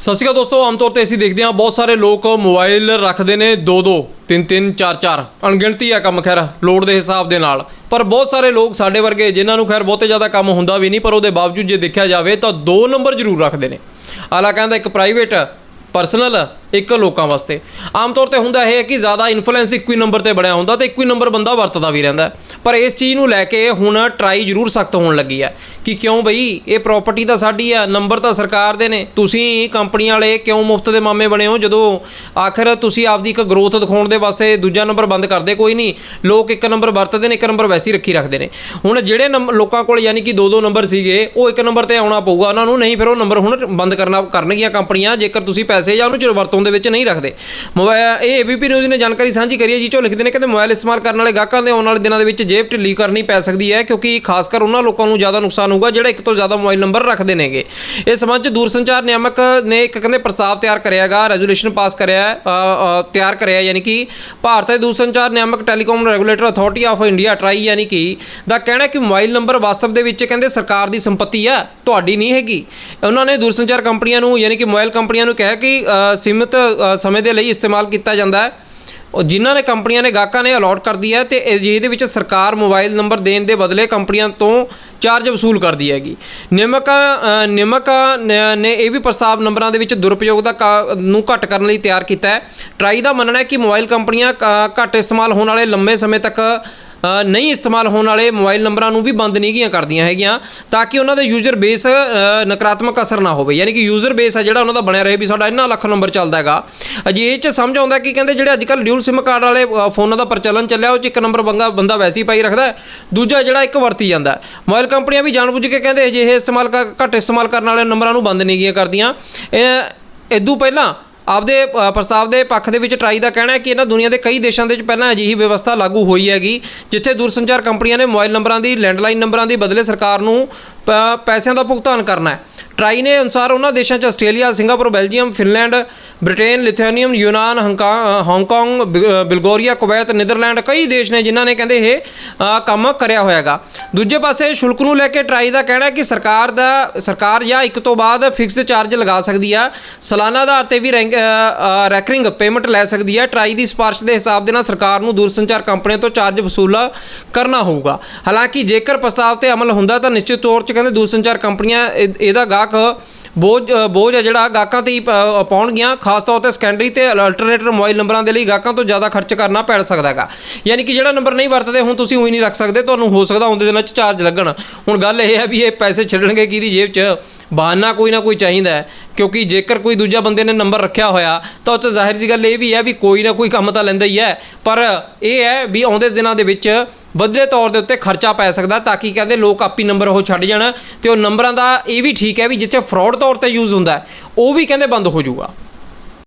ਸਤਿ ਸ਼੍ਰੀ ਅਕਾਲ ਦੋਸਤੋ, ਆਮ ਤੌਰ ਤੇ ਅਸੀਂ ਦੇਖਦੇ ਹਾਂ, ਬਹੁਤ ਸਾਰੇ ਲੋਕ ਮੋਬਾਈਲ ਰੱਖਦੇ ਨੇ ਦੋ ਦੋ, ਤਿੰਨ ਤਿੰਨ, ਚਾਰ ਚਾਰ। ਅਣਗਿਣਤੀ ਆ ਕੰਮ, ਖੈਰ ਲੋਡ ਦੇ ਹਿਸਾਬ ਦੇ ਨਾਲ। ਪਰ ਬਹੁਤ ਸਾਰੇ ਲੋਕ ਸਾਡੇ ਵਰਗੇ, ਜਿਨ੍ਹਾਂ ਨੂੰ ਖੈਰ ਬਹੁਤੇ ਜ਼ਿਆਦਾ ਕੰਮ ਹੁੰਦਾ ਵੀ ਨਹੀਂ, ਪਰ ਉਹਦੇ ਬਾਵਜੂਦ ਜੇ ਦੇਖਿਆ ਜਾਵੇ ਤਾਂ ਦੋ ਨੰਬਰ ਜ਼ਰੂਰ ਰੱਖਦੇ ਨੇ। ਆਲਾ ਕਹਿੰਦਾ ਇੱਕ ਪ੍ਰਾਈਵੇਟ ਪਰਸਨਲ ਇੱਕ ਲੋਕਾਂ ਵਾਸਤੇ। ਆਮ ਤੌਰ ਤੇ ਹੁੰਦਾ ਇਹ ਹੈ ਕਿ ਜ਼ਿਆਦਾ ਇਨਫਲੂਐਂਸ ਇੱਕੋ ਹੀ ਨੰਬਰ ਤੇ ਬਣਿਆ ਹੁੰਦਾ ਤੇ ਇੱਕੋ ਹੀ ਨੰਬਰ ਬੰਦਾ ਵਰਤਦਾ ਵੀ ਰਹਿੰਦਾ ਪਰ ਇਸ ਚੀਜ਼ ਨੂੰ ਲੈ ਕੇ ਹੁਣ ਟਰਾਈ ਜ਼ਰੂਰ ਸਖਤ ਹੋਣ ਲੱਗੀ ਹੈ ਕਿ ਕਿਉਂ ਬਈ ਇਹ ਪ੍ਰਾਪਰਟੀ ਤਾਂ ਸਾਡੀ ਆ ਨੰਬਰ ਤਾਂ ਸਰਕਾਰ ਦੇ ਨੇ। ਤੁਸੀਂ ਕੰਪਨੀਆਂ ਵਾਲੇ ਕਿਉਂ ਮੁਫਤ ਦੇ ਮਾਮੇ ਬਣੇ ਹੋ? ਜਦੋਂ ਆਖਰ ਤੁਸੀਂ ਆਪਦੀ ਇੱਕ ਗਰੋਥ ਦਿਖਾਉਣ ਦੇ ਵਾਸਤੇ ਦੂਜਾ ਨੰਬਰ ਬੰਦ ਕਰਦੇ ਕੋਈ ਨਹੀਂ, ਲੋਕ ਇੱਕ ਨੰਬਰ ਵਰਤਦੇ ਨੇ, ਇੱਕ ਨੰਬਰ ਵੈਸੇ ਹੀ ਰੱਖੀ ਰੱਖਦੇ ਨੇ। ਹੁਣ ਜਿਹੜੇ ਨੰਬ- ਲੋਕਾਂ ਕੋਲ ਯਾਨੀ ਕਿ ਦੋ ਦੋ ਨੰਬਰ ਸੀਗੇ, ਉਹ ਇੱਕ ਨੰਬਰ ਤੇ ਆਉਣਾ ਪਊਗਾ। ਉਹਨਾਂ ਨੂੰ ਨਹੀਂ, ਫਿਰ ਉਹ ਨੰਬਰ ਹੁਣ ਬੰਦ ਕਰਨਾ, ਕਰਨਗੀਆਂ ਕੰਪਨੀਆਂ। ਜੇਕਰ ਤੁਸੀਂ ਪੈਸੇ ਜਾਂ ਉਹਨੂੰ ਚ ਵਰਤੋਂ ਦੇ ਵਿੱਚ ਨਹੀਂ ਰੱਖਦੇ। ਮੋਬਾਈਲ ਇਹ ਏਬੀਪੀ ਨਿਊਜ਼ ਨੇ ਜਾਣਕਾਰੀ ਸਾਂਝੀ ਕਰੀ ਹੈ ਜੀ ਚੋ ਲਿਖਦੇ ਨੇ ਕਹਿੰਦੇ ਮੋਬਾਈਲ ਇਸਤੇਮਾਲ ਕਰਨ ਵਾਲੇ ਗਾਹਕਾਂ ਦੇ ਆਉਣ ਵਾਲੇ ਦਿਨਾਂ ਦੇ ਵਿੱਚ ਜੇਬ ਢਿੱਲੀ ਕਰਨੀ ਪੈ ਸਕਦੀ ਹੈ, ਕਿਉਂਕਿ ਖਾਸ ਕਰ ਉਹਨਾਂ ਲੋਕਾਂ ਨੂੰ ਜ਼ਿਆਦਾ ਨੁਕਸਾਨ ਹੋਊਗਾ, ਜਿਹੜੇ ਇੱਕ ਤੋਂ ਜ਼ਿਆਦਾ ਮੋਬਾਈਲ ਨੰਬਰ ਰੱਖਦੇ ਨੇਗੇ। ਇਸ ਸੰਬੰਧ 'ਚ ਦੂਰਸੰਚਾਰ ਨਿਯਾਮਕ ਨੇ ਇੱਕ ਕਹਿੰਦੇ ਪ੍ਰਸਤਾਵ ਤਿਆਰ ਕਰਿਆਗਾ ਰੈਜੂਲੇਸ਼ਨ ਪਾਸ ਕਰਿਆ ਤਿਆਰ ਕਰਿਆ, ਯਾਨੀ ਕਿ ਭਾਰਤ ਦੇ ਦੂਰਸੰਚਾਰ ਨਿਯਾਮਕ telecom regulator authority of India TRAI ਯਾਨੀ ਕਿ ਦਾ ਕਹਿਣਾ ਕਿ ਮੋਬਾਈਲ ਨੰਬਰ ਵਾਸਤਵ ਦੇ ਵਿੱਚ ਕਹਿੰਦੇ ਸਰਕਾਰ ਦੀ ਸੰਪਤੀ ਆ ਤੁਹਾਡੀ ਨਹੀਂ ਹੈਗੀ। ਉਹਨਾਂ ਨੇ ਦੂਰਸੰਚਾਰ ਕੰਪਨੀਆਂ ਨੂੰ, ਯਾਨੀ ਕਿ ਮੋਬਾਈਲ ਕੰਪਨੀਆਂ ਨੂੰ ਕਿਹਾ ਕਿ ਸੀਮਿਤ ਸੀਮਿਤ ਸਮੇਂ ਦੇ ਲਈ ਇਸਤੇਮਾਲ ਕੀਤਾ ਜਾਂਦਾ ਹੈ। ਉਹ ਜਿਨ੍ਹਾਂ ਨੇ ਕੰਪਨੀਆਂ ਨੇ ਗਾਹਕਾਂ ਨੇ ਅਲਾਟ ਕਰਦੀ ਹੈ ਤੇ ਇਹ- ਜਿਹਦੇ ਵਿੱਚ ਸਰਕਾਰ ਮੋਬਾਈਲ ਨੰਬਰ ਦੇਣ ਦੇ ਬਦਲੇ ਕੰਪਨੀਆਂ ਤੋਂ ਚਾਰਜ ਵਸੂਲ ਕਰਦੀ ਹੈਗੀ। ਨਿਯਮਕ ਅ, ਨਿਯਮਕ ਨੇ ਇਹ ਵੀ ਪ੍ਰਸਤਾਵ ਨੰਬਰਾਂ ਦੇ ਵਿੱਚ ਦੁਰਉਪਯੋਗ ਦਾ ਕਾ- ਨੂੰ ਘੱਟ ਕਰਨ ਲਈ ਤਿਆਰ ਕੀਤਾ ਹੈ। ਟਰਾਈ ਦਾ ਮੰਨਣਾ ਹੈ ਕਿ ਮੋਬਾਈਲ ਕੰਪਨੀਆਂ ਕ- ਘੱਟ ਇਸਤੇਮਾਲ ਹੋਣ ਵਾਲੇ ਲੰਬੇ ਸਮੇਂ ਤੱਕ ਨਹੀਂ ਇਸਤੇਮਾਲ ਹੋਣ ਵਾਲੇ ਮੋਬਾਈਲ ਨੰਬਰਾਂ ਨੂੰ ਵੀ ਬੰਦ ਨਹੀਂ ਗੀਆਂ ਕਰਦੀਆਂ ਹੈਗੀਆਂ, ਤਾਂ ਕਿ ਉਹਨਾਂ ਦੇ ਯੂਜ਼ਰ ਬੇਸ ਨਕਾਰਾਤਮਕ ਅਸਰ ਨਾ ਹੋਵੇ। ਯਾਨੀ ਕਿ ਯੂਜ਼ਰ ਬੇਸ ਆ ਜਿਹੜਾ ਉਹਨਾਂ ਦਾ ਬਣਿਆ ਰਹੇ ਵੀ ਸਾਡਾ ਇੰਨਾ ਲੱਖ ਨੰਬਰ ਚੱਲਦਾ ਹੈਗਾ। ਅਜੇ ਇਹ ਚ ਸਮਝ ਆਉਂਦਾ ਕਿ ਕਹਿੰਦੇ ਜਿਹੜੇ ਅੱਜ ਕੱਲ੍ਹ ਡਿਊਲ ਸਿਮ ਕਾਰਡ ਵਾਲੇ ਫੋਨਾਂ ਦਾ ਪ੍ਰਚਲਨ ਚੱਲਿਆ, ਉਹ ਚ ਇੱਕ ਨੰਬਰ ਬੰਗਾ, ਬੰਦਾ ਵੈਸੇ ਹੀ ਪਾਈ ਰੱਖਦਾ ਦੂਜਾ ਜਿਹੜਾ ਇੱਕ ਵਰਤੀ ਜਾਂਦਾ ਹੈ। ਮੋਬਾਈਲ ਕੰਪਨੀਆਂ ਵੀ ਜਾਣਬੁੱਝ ਕੇ ਕਹਿੰਦੇ ਅਜਿਹੇ ਇਸਤੇਮਾਲ ਕ- ਘੱਟ ਇਸਤੇਮਾਲ ਕਰਨ ਵਾਲੇ ਨੰਬਰਾਂ ਨੂੰ ਬੰਦ ਨਹੀਂ ਗੀਆਂ ਕਰਦੀਆਂ। ਇਹ ਇਦੋਂ ਪਹਿਲਾਂ ਆਪਦੇ ਪ੍ਰਸਤਾਵ ਦੇ ਪੱਖ ਦੇ ਵਿੱਚ ਟਰਾਈ ਦਾ ਕਹਿਣਾ ਹੈ ਕਿ ਇਹਨਾਂ ਦੁਨੀਆ ਦੇ ਕਈ ਦੇਸ਼ਾਂ ਦੇ ਵਿੱਚ ਪਹਿਲਾਂ ਅਜਿਹੀ ਵਿਵਸਥਾ ਲਾਗੂ ਹੋਈ ਹੈਗੀ, ਜਿੱਥੇ ਦੂਰਸੰਚਾਰ ਕੰਪਨੀਆਂ ਨੇ ਮੋਬਾਈਲ ਨੰਬਰਾਂ ਦੀ, ਲੈਂਡਲਾਈਨ ਨੰਬਰਾਂ ਦੀ ਬਦਲੇ ਸਰਕਾਰ ਨੂੰ ਪੈਸਿਆਂ ਦਾ ਭੁਗਤਾਨ ਕਰਨਾ ਹੈ। ਟਰਾਈ ਨੇ ਅਨੁਸਾਰ ਉਹਨਾਂ ਦੇਸ਼ਾਂ 'ਚ Australia, Singapore, Belgium, Finland, Britain Lithuania ਯੂਨਾਨ, ਹੰਕਾ- Hong Kong Bulgaria, Kuwait, Netherland ਕਈ ਦੇਸ਼ ਨੇ ਜਿਨ੍ਹਾਂ ਨੇ ਕਹਿੰਦੇ ਇਹ ਕੰਮ ਕਰਿਆ ਹੋਇਆਗਾ ਦੂਜੇ ਪਾਸੇ ਸ਼ੁਲਕ ਨੂੰ ਲੈ ਕੇ ਟਰਾਈ ਦਾ ਕਹਿਣਾ ਹੈ ਕਿ ਸਰਕਾਰ ਦਾ, ਸਰਕਾਰ ਜਾਂ ਇੱਕ ਤੋਂ ਬਾਅਦ ਫਿਕਸ ਚਾਰਜ ਲਗਾ ਸਕਦੀ ਆ। ਸਾਲਾਨਾ ਆਧਾਰ ਤੇ ਵੀ ਰੈਂਕ- ਰੈਕਰਿੰਗ ਪੇਮੈਂਟ ਲੈ ਸਕਦੀ ਹੈ। ਟਰਾਈ ਦੀ ਸਿਫਾਰਿਸ਼ ਦੇ ਹਿਸਾਬ ਦੇ ਨਾਲ ਸਰਕਾਰ ਨੂੰ ਦੂਰਸੰਚਾਰ ਕੰਪਨੀਆਂ ਤੋਂ ਚਾਰਜ ਵਸੂਲਾ ਕਰਨਾ ਹੋਊਗਾ। ਹਾਲਾਂਕਿ ਜੇਕਰ ਪ੍ਰਸਤਾਵ ਤੇ ਅਮਲ ਹੁੰਦਾ ਤਾਂ ਨਿਸ਼ਚਿਤ ਤੌਰ 'ਚ ਕਹਿੰਦੇ ਦੂਰਸੰਚਾਰ ਕੰਪਨੀਆਂ ਇਹਦਾ ਗਾਹਕ ਬੋਝ ਬੋਝ ਹੈ ਜਿਹੜਾ ਗਾਹਕਾਂ ਤੇ ਹੀ ਪ- ਪਾਉਣਗੀਆਂ ਖਾਸ ਤੌਰ ਤੇ ਸੈਕੰਡਰੀ ਤੇ ਅਲਟਰਨੇਟਰ ਮੋਬਾਈਲ ਨੰਬਰਾਂ ਦੇ ਲਈ ਗਾਹਕਾਂ ਤੋਂ ਜ਼ਿਆਦਾ ਖਰਚ ਕਰਨਾ ਪੈ ਸਕਦਾ ਹੈਗਾ। ਯਾਨੀ ਕਿ ਜਿਹੜਾ ਨੰਬਰ ਨਹੀਂ ਵਰਤਦੇ, ਹੁਣ ਤੁਸੀਂ ਉਹੀ ਨਹੀਂ ਰੱਖ ਸਕਦੇ। ਤੁਹਾਨੂੰ ਹੋ ਸਕਦਾ ਆਉਂਦੇ ਦਿਨਾਂ 'ਚ ਚਾਰਜ ਲੱਗਣ। ਹੁਣ ਗੱਲ ਇਹ ਹੈ ਵੀ ਇਹ ਪੈਸੇ ਛੱਡਣਗੇ ਕਿਹਦੀ ਜੇਬ 'ਚ? ਬਹਾਨਾ ਕੋਈ ਨਾ ਕੋਈ ਚਾਹੀਦਾ ਹੈ। ਕਿਉਂਕਿ ਜੇਕਰ ਕੋਈ ਦੂਜਾ ਬੰਦੇ ਨੇ ਨੰਬਰ ਰੱਖਿਆ ਹੋਇਆ, ਤਾਂ ਉਹ 'ਚ ਜ਼ਾਹਿਰ ਜੀ ਗੱਲ ਇਹ ਵੀ ਹੈ ਵੀ ਕੋਈ ਨਾ ਕੋਈ ਕੰਮ ਤਾਂ ਲੈਂਦਾ ਹੀ ਹੈ। ਪਰ ਇਹ ਹੈ ਵੀ ਆਉਂਦੇ ਦਿਨਾਂ ਦੇ ਵਿੱਚ ਵਧੇਰੇ ਤੌਰ ਦੇ ਉੱਤੇ ਖਰਚਾ ਪੈ ਸਕਦਾ ਤਾਂ ਕਿ ਕਹਿੰਦੇ ਲੋਕ ਆਪੀ ਨੰਬਰ ਉਹ ਛੱਡ ਜਾਣ ਤੇ ਉਹ ਨੰਬਰਾਂ ਦਾ ਇਹ ਵੀ ਠੀਕ ਹੈ ਵੀ ਜਿੱਥੇ ਫਰਾਡ ਤੌਰ ਤੇ ਯੂਜ਼ ਹੁੰਦਾ ਉਹ ਵੀ ਕਹਿੰਦੇ ਬੰਦ ਹੋ ਜਾਊਗਾ।